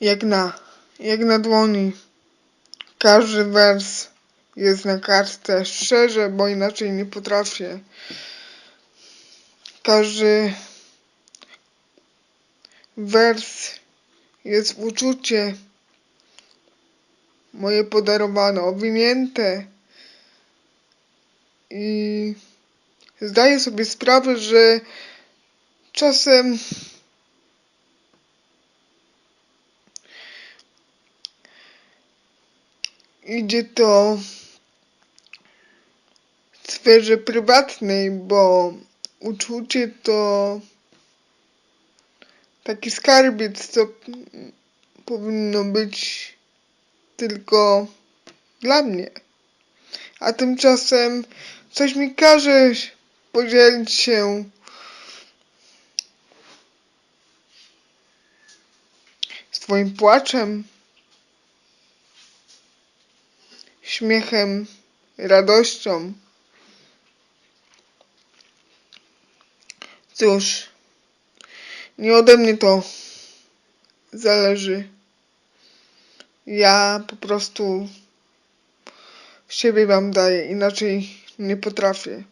jak na, jak na dłoni. Każdy wers jest na kartce szczerze, bo inaczej nie potrafię. Każdy wers jest uczucie moje podarowane, owinięte i zdaję sobie sprawę, że czasem idzie to w sferze prywatnej, bo uczucie to taki skarbiec, co powinno być tylko dla mnie. A tymczasem coś mi każe podzielić się swoim płaczem, śmiechem, radością. Cóż, nie ode mnie to zależy. Ja po prostu siebie wam daję, inaczej nie potrafię.